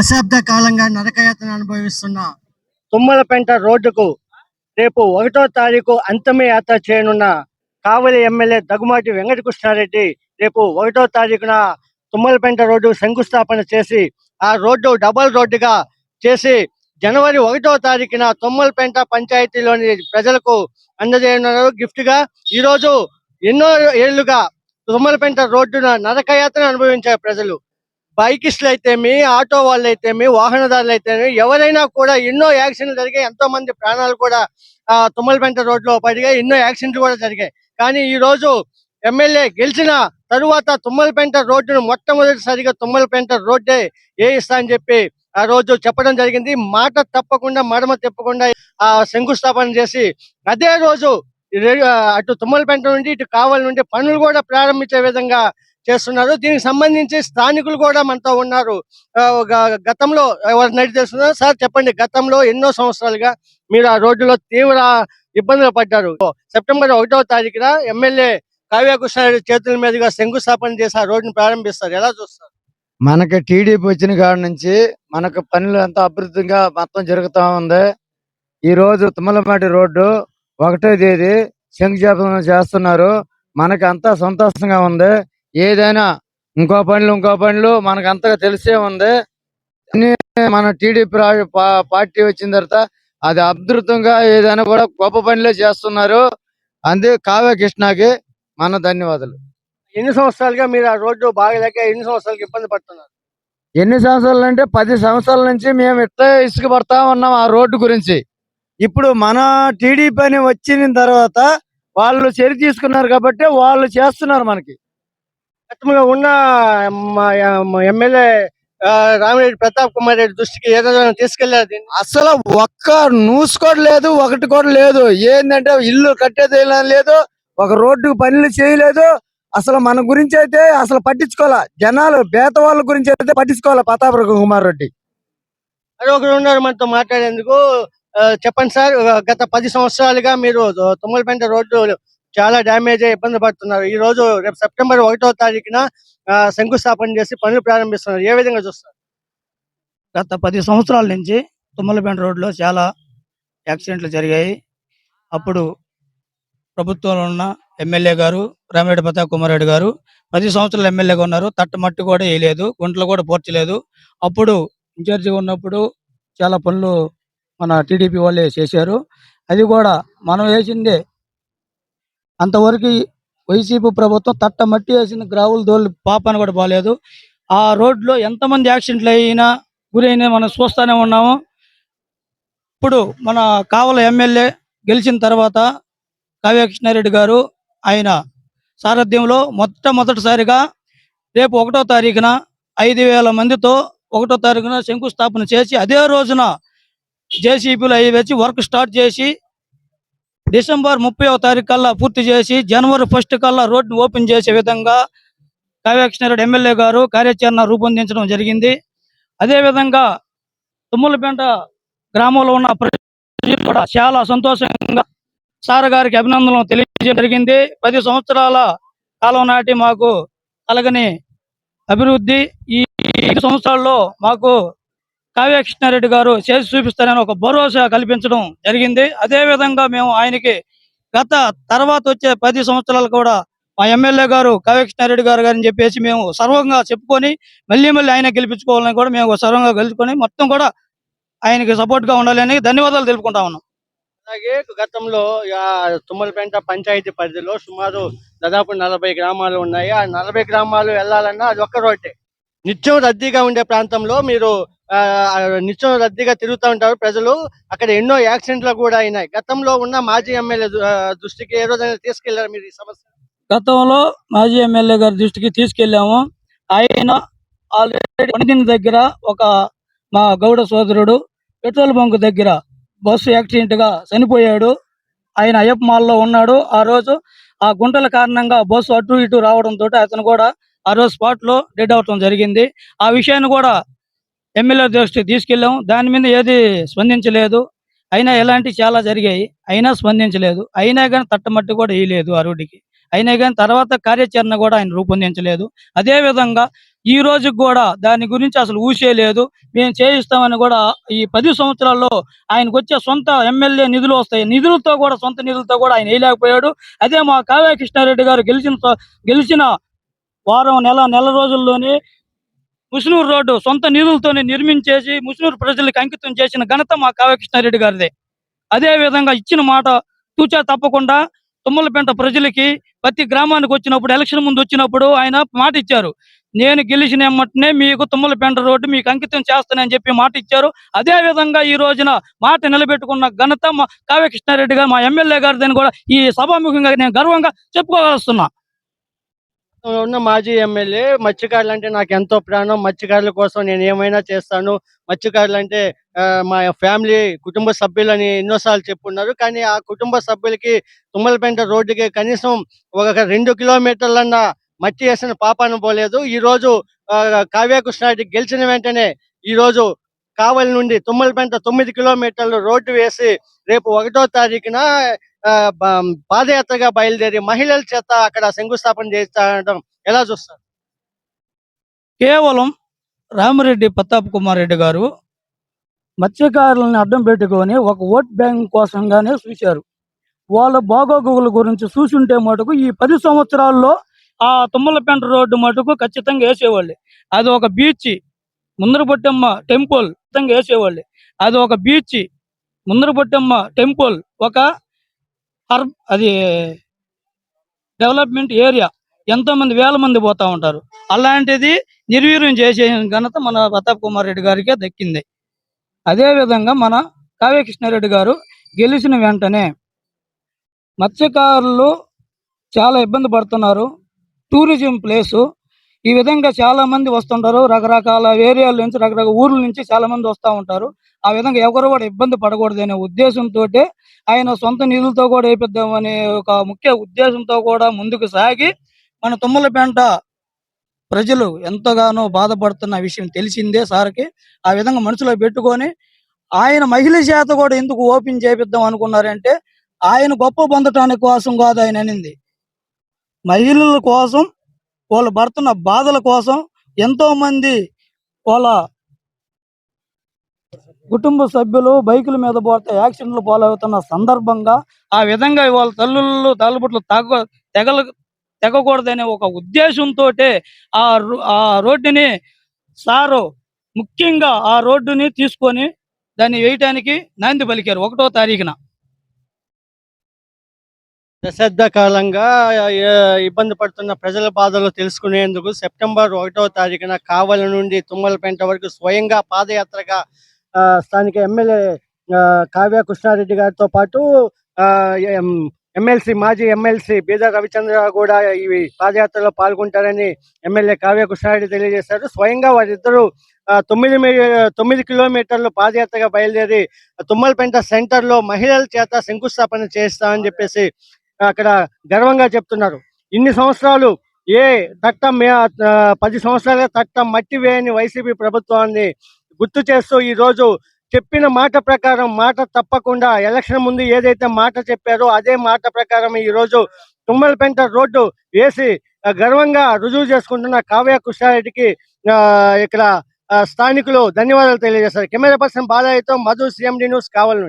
దశాబ్ద కాలంగా నరకయాతన అనుభవిస్తున్న. తుమ్మలపెంట రోడ్డుకు రేపు ఒకటో తారీఖు అంతమే యాత్ర చేయనున్న కావలి ఎమ్మెల్యే దగ్గుమాటి వెంకటకృష్ణారెడ్డి రేపు ఒకటో తారీఖున తుమ్మలపెంట రోడ్డు శంకుస్థాపన చేసి ఆ రోడ్డు డబల్ రోడ్డుగా చేసి జనవరి ఒకటో తారీఖున తుమ్మలపెంట పంచాయతీలోని ప్రజలకు అందజేయనున్నారు. గిఫ్ట్గా ఈ రోజు ఎన్నో ఏళ్ళుగా తుమ్మలపెంట రోడ్డున నరకయాత్ర అనుభవించారు ప్రజలు. బైకిస్టులు అయితేమి ఆటో వాళ్ళు అయితేమి వాహనదారులు అయితేమి ఎవరైనా కూడా ఎన్నో యాక్సిడెంట్లు జరిగాయి. ఎంతో మంది ప్రాణాలు కూడా ఆ తుమ్మలపెంట రోడ్లో పడిగాయి. ఎన్నో యాక్సిడెంట్లు కూడా జరిగాయి. కానీ ఈ రోజు ఎమ్మెల్యే గెలిచిన తరువాత తుమ్మలపెంట రోడ్డును మొట్టమొదటిసారిగా తుమ్మలపెంట రోడ్డే వేయిస్తా అని చెప్పి ఆ రోజు చెప్పడం జరిగింది. మాట తప్పకుండా మడమ తిప్పకుండా ఆ శంకుస్థాపన చేసి అదే రోజు అటు తుమ్మలపెంట నుండి ఇటు కావలి నుండి పనులు కూడా ప్రారంభించే విధంగా చేస్తున్నారు. దీనికి సంబంధించి స్థానికులు కూడా మనతో ఉన్నారు. గతంలో ఎవరిని అడిగి తెలుస్తున్నారు సార్ చెప్పండి. గతంలో ఎన్నో సంవత్సరాలుగా మీరు ఆ రోడ్డులో తీవ్ర ఇబ్బందులు పడ్డారు. సెప్టెంబర్ ఒకటో తారీఖున ఎమ్మెల్యే కావ్యకృష్ణారెడ్డి చేతుల మీదుగా శంకుస్థాపన చేసి ఆ రోడ్డును ప్రారంభిస్తారు. ఎలా చూస్తారు? మనకి టీడీపీ వచ్చిన కాడ నుంచి మనకు పనులు అంతా అభివృద్ధిగా మొత్తం జరుగుతా ఉంది. ఈ రోజు తుమ్మలమాటి రోడ్డు ఒకటో తేదీ శంకుస్థాపన చేస్తున్నారు. మనకి అంతా సంతోషంగా ఉంది. ఏదైనా ఇంకో పనులు ఇంకో పనులు మనకు అంతగా తెలిసే ఉంది. మన టీడీపీ పార్టీ వచ్చిన తర్వాత అది అద్భుతంగా ఏదైనా కూడా గొప్ప పనులే చేస్తున్నారు. అందే కావ్య కృష్ణకి మన ధన్యవాదాలు. ఎన్ని సంవత్సరాలుగా మీరు ఆ రోడ్డు బాగలేక ఎన్ని సంవత్సరాలకు ఇబ్బంది పడుతున్నారు? ఎన్ని సంవత్సరాలు అంటే పది సంవత్సరాల నుంచి మేము ఇట్లా ఇసుక పడతా ఉన్నాం ఆ రోడ్డు గురించి. ఇప్పుడు మన టీడీపీ అని వచ్చిన తర్వాత వాళ్ళు చర్య తీసుకున్నారు కాబట్టి వాళ్ళు చేస్తున్నారు మనకి. గతంలో ఉన్న ఎమ్మెల్యే రామిరెడ్డి ప్రతాప్ కుమార్ రెడ్డి దృష్టికి ఏదైనా తీసుకెళ్ళారు దీన్ని? అసలు ఒక్క న్యూస్ కూడా లేదు ఒకటి కూడా లేదు. ఏంటంటే ఇల్లు కట్టేది లేదు ఒక రోడ్డుకు పనులు చేయలేదు. అసలు మన గురించి అయితే అసలు పట్టించుకోవాలా? జనాలు బేత వాళ్ళ గురించి అయితే పట్టించుకోవాలా ప్రతాప్ కుమార్ రెడ్డి? మరి ఒకరు ఉన్నారు మనతో మాట్లాడేందుకు. చెప్పండి సార్ గత పది సంవత్సరాలుగా మీరు తుమ్మలపెంట రోడ్డు చాలా డ్యామేజ్ అయ్యి ఇబ్బంది పడుతున్నారు. ఈ రోజు రేపు సెప్టెంబర్ ఒకటో తారీఖున శంకుస్థాపన చేసి పనులు ప్రారంభిస్తున్నారు. ఏ విధంగా చూస్తారు? గత పది సంవత్సరాల నుంచి తుమ్మలపేట రోడ్లో చాలా యాక్సిడెంట్లు జరిగాయి. అప్పుడు ప్రభుత్వంలో ఉన్న ఎమ్మెల్యే గారు రామిరెడ్డి ప్రతాప్ కుమార్ రెడ్డి గారు పది సంవత్సరాలు ఎమ్మెల్యేగా ఉన్నారు. తట్టమట్టి కూడా వేయలేదు గుంటలు కూడా పోర్చలేదు. అప్పుడు ఇన్ఛార్జిగా ఉన్నప్పుడు చాలా పనులు మన టీడీపీ వాళ్ళే చేశారు. అది కూడా మనం వేసిందే అంతవరకు వైసీపీ ప్రభుత్వం తట్ట మట్టి వేసిన గ్రావుల దోళ్ళు పాపని కూడా బాగాలేదు ఆ రోడ్లో ఎంతమంది యాక్సిడెంట్లు అయినా గురైన మనం చూస్తూనే ఉన్నాము. ఇప్పుడు మన కావల ఎమ్మెల్యే గెలిచిన తర్వాత కావ్యకృష్ణారెడ్డి గారు ఆయన సారథ్యంలో మొట్టమొదటిసారిగా రేపు ఒకటో తారీఖున ఐదు వేల మందితో ఒకటో తారీఖున శంకుస్థాపన చేసి అదే రోజున జేసీబీలు అవి వచ్చి వర్క్ స్టార్ట్ చేసి డిసెంబర్ ముప్పై తారీఖు కల్లా పూర్తి చేసి జనవరి ఫస్ట్ కల్లా రోడ్డు ఓపెన్ చేసే విధంగా కావ్య ఎమ్మెల్యే గారు కార్యాచరణ రూపొందించడం జరిగింది. అదేవిధంగా తుమ్మలపేంట గ్రామంలో ఉన్న ప్రజలు కూడా చాలా సంతోషంగా సార్ గారికి అభినందనలు తెలియజేయడం జరిగింది. పది సంవత్సరాల కాలం నాటి మాకు కలగని అభివృద్ధి. ఈ సంవత్సరాల్లో మాకు కావ్య కృష్ణారెడ్డి గారు చేసి చూపిస్తారని ఒక భరోసా కల్పించడం జరిగింది. అదే విధంగా మేము ఆయనకి గత తర్వాత వచ్చే పది సంవత్సరాలు కూడా మా ఎమ్మెల్యే గారు కావ్య కృష్ణారెడ్డి గారు గారని చెప్పేసి మేము సర్వంగా చెప్పుకొని మళ్ళీ మళ్ళీ ఆయన గెలిపించుకోవాలని కూడా మేము సర్వంగా గెలుచుకొని మొత్తం కూడా ఆయనకి సపోర్ట్గా ఉండాలని ధన్యవాదాలు తెలుపుకుంటా ఉన్నాం. అలాగే గతంలో ఆ, తుమ్మలపేంట పంచాయతీ పరిధిలో సుమారు దాదాపు నలభై గ్రామాలు ఉన్నాయి. ఆ నలభై గ్రామాలు వెళ్ళాలన్నా అది ఒక్క రోడ్డే. నిత్యం రద్దీగా ఉండే ప్రాంతంలో మీరు నిత్యం రద్దీగా తిరుగుతూ ఉంటారు ప్రజలు. అక్కడ ఎన్నో యాక్సిడెంట్లు కూడా అయినాయి. గతంలో ఉన్న మాజీ ఎమ్మెల్యే దృష్టికి ఏ రోజైనా తీసుకెళ్ళారు మీరు ఈ సమస్య? గతంలో మాజీ ఎమ్మెల్యే గారి దృష్టికి తీసుకెళ్ళాము ఆయన ఆల్రెడీ వండిన దగ్గర ఒక మా గౌడ సోదరుడు పెట్రోల్ బంక్ దగ్గర బస్సు యాక్సిడెంట్గా చనిపోయాడు. ఆయన అయ్యప్ప మాల్లో ఉన్నాడు. ఆ రోజు ఆ గుంటల కారణంగా బస్సు అటు ఇటు రావడంతో అతను కూడా ఆ రోజు స్పాట్లో డెడ్ అవటం జరిగింది. ఆ విషయాన్ని కూడా ఎమ్మెల్యే దృష్టికి తీసుకెళ్ళాము దాని మీద ఏది స్పందించలేదు. అయినా ఎలాంటి చాలా జరిగాయి. అయినా స్పందించలేదు. అయినా కానీ తట్టమట్టి కూడా వేయలేదు ఆ రోడ్డుకి అయినా కానీ తర్వాత కార్యాచరణ కూడా ఆయన రూపొందించలేదు. అదే విధంగా ఈ రోజుకి కూడా దాని గురించి అసలు ఊసేయలేదు మేము చేయిస్తామని కూడా ఈ పది సంవత్సరాల్లో ఆయనకు వచ్చే సొంత ఎమ్మెల్యే నిధులు వస్తాయి. నిధులతో కూడా సొంత నిధులతో కూడా ఆయన వేయలేకపోయాడు. అదే మా కావ్య కృష్ణారెడ్డి గారు గెలిచిన గెలిచిన వారం నెల నెల రోజుల్లోనే ముసునూరు రోడ్డు సొంత నిధులతోనే నిర్మించేసి ముసునూరు ప్రజలకు అంకితం చేసిన ఘనత మా కావ్యకృష్ణారెడ్డి గారిదే. అదే విధంగా ఇచ్చిన మాట తూచా తప్పకుండా తుమ్మలపేంట ప్రజలకి ప్రతి గ్రామానికి వచ్చినప్పుడు ఎలక్షన్ ముందు వచ్చినప్పుడు ఆయన మాట ఇచ్చారు. నేను గెలిచిన ఎమ్మటనే మీకు తుమ్మలపేంట రోడ్డు మీకు అంకితం చేస్తానని చెప్పి మాట ఇచ్చారు. అదే విధంగా ఈ రోజున మాట నిలబెట్టుకున్న ఘనత మా కావ్యకృష్ణారెడ్డి గారు మా ఎమ్మెల్యే గారిదని కూడా ఈ సభాముఖంగా నేను గర్వంగా చెప్పుకోగలుస్తున్నా ఉన్న మాజీ ఎమ్మెల్యే మత్స్యకారులు అంటే నాకు ఎంతో ప్రాణం. మత్స్యకారుల కోసం నేను ఏమైనా చేస్తాను. మత్స్యకారులు అంటే మా ఫ్యామిలీ కుటుంబ సభ్యులని ఎన్నోసార్లు చెప్పున్నారు. కానీ ఆ కుటుంబ సభ్యులకి తుమ్మలపేంట రోడ్డుకి కనీసం ఒక రెండు కిలోమీటర్లన్న మట్టి వేసిన పాపాను పోలేదు. ఈ రోజు ఆ, కావ్య గెలిచిన వెంటనే ఈ రోజు కావలి నుండి తుమ్మలపేంట తొమ్మిది కిలోమీటర్లు రోడ్డు వేసి రేపు ఒకటో తారీఖున ఆ, పాదయాత్రగా బయలుదేరి మహిళల చేత అక్కడ శంకుస్థాపన చేస్తాడం ఎలా చూస్తారు? కేవలం రామిరెడ్డి ప్రతాప్ కుమార్ రెడ్డి గారు మత్స్యకారులను అడ్డం పెట్టుకొని ఒక ఓట్ బ్యాంక్ కోసంగానే చూశారు. వాళ్ళ బాగోగుల గురించి చూసుంటే మటుకు ఈ పది సంవత్సరాల్లో ఆ తుమ్మలపెంట రోడ్డు మటుకు ఖచ్చితంగా వేసేవాళ్ళు. అది ఒక బీచ్ ముందరపొట్టమ్మ టెంపుల్ మొత్తంగా వేసేవాళ్ళు. అది ఒక బీచ్ ముందరపొట్టమ్మ టెంపుల్ ఒక హర్ అది డెవలప్మెంట్ ఏరియా. ఎంతో మంది వేల మంది పోతా ఉంటారు. అలాంటిది నిర్వీర్యం చేసే ఘనత మన ప్రతాప్ కుమార్ రెడ్డి గారికే దక్కింది. అదే విధంగా మన కావ్య కృష్ణారెడ్డి గారు గెలిచిన వెంటనే మత్స్యకారులు చాలా ఇబ్బంది పడుతున్నారు. టూరిజం ప్లేసు ఈ విధంగా చాలా మంది వస్తుంటారు. రకరకాల ఏరియాల నుంచి రకరకాల ఊర్ల నుంచి చాలా మంది వస్తూ ఉంటారు. ఆ విధంగా ఎవరు కూడా ఇబ్బంది పడకూడదు అనే ఉద్దేశంతో ఆయన సొంత నిధులతో కూడా వేపిద్దామనే ఒక ముఖ్య ఉద్దేశంతో కూడా ముందుకు సాగి మన తుమ్మలపేంట ప్రజలు ఎంతగానో బాధపడుతున్న విషయం తెలిసిందే సార్కి. ఆ విధంగా మనసులో పెట్టుకొని ఆయన మహిళ చేత కూడా ఎందుకు ఓపెన్ చేపిద్దాం అనుకున్నారంటే ఆయన గొప్ప పొందటానికి కోసం కాదు ఆయన అనింది. మహిళల కోసం వాళ్ళు పడుతున్న బాధల కోసం ఎంతో మంది వాళ్ళ కుటుంబ సభ్యులు బైకుల మీద పోతే యాక్సిడెంట్లు పాలవుతున్న సందర్భంగా ఆ విధంగా వాళ్ళ తల్లుళ్ళు తలబుట్లు తగ్గ తెగల తెగకూడదనే ఒక ఉద్దేశంతో ఆ ఆ రోడ్డుని సారు ముఖ్యంగా ఆ రోడ్డుని తీసుకొని దాన్ని వేయటానికి నాంది పలికారు ఒకటో తారీఖున. దశాబ్ద కాలంగా ఇబ్బంది పడుతున్న ప్రజల బాధలు తెలుసుకునేందుకు సెప్టెంబర్ ఒకటో తారీఖున కావలి నుండి తుమ్మలపేంట వరకు స్వయంగా పాదయాత్రగా ఆ, స్థానిక ఎమ్మెల్యే కావ్య కృష్ణారెడ్డి గారితో పాటు ఆ, ఎమ్మెల్సీ మాజీ ఎమ్మెల్సీ బీదా రవిచంద్ర కూడా ఈ పాదయాత్రలో పాల్గొంటారని ఎమ్మెల్యే కావ్య కృష్ణారెడ్డి తెలియజేశారు. స్వయంగా వారిద్దరూ తొమ్మిది తొమ్మిది కిలోమీటర్లు పాదయాత్రగా బయలుదేరి తుమ్మలపేంట సెంటర్లో మహిళల చేత శంకుస్థాపన చేస్తామని చెప్పేసి అక్కడ గర్వంగా చెప్తున్నారు. ఇన్ని సంవత్సరాలు ఏ తట్టం పది సంవత్సరాలుగా తట్టం మట్టి వేయని వైసీపీ ప్రభుత్వాన్ని గుర్తు చేస్తూ ఈ రోజు చెప్పిన మాట ప్రకారం మాట తప్పకుండా ఎలక్షన్ ముందు ఏదైతే మాట చెప్పారో అదే మాట ప్రకారం ఈ రోజు తుమ్మలపెంట రోడ్డు వేసి గర్వంగా రుజువు చేసుకుంటున్న కావ్య కృష్ణారెడ్డికి ఇక్కడ స్థానికులు ధన్యవాదాలు తెలియజేస్తారు కెమెరా పర్సన్ బాలయ్యతో మధు సిఎండి న్యూస్ కావాలి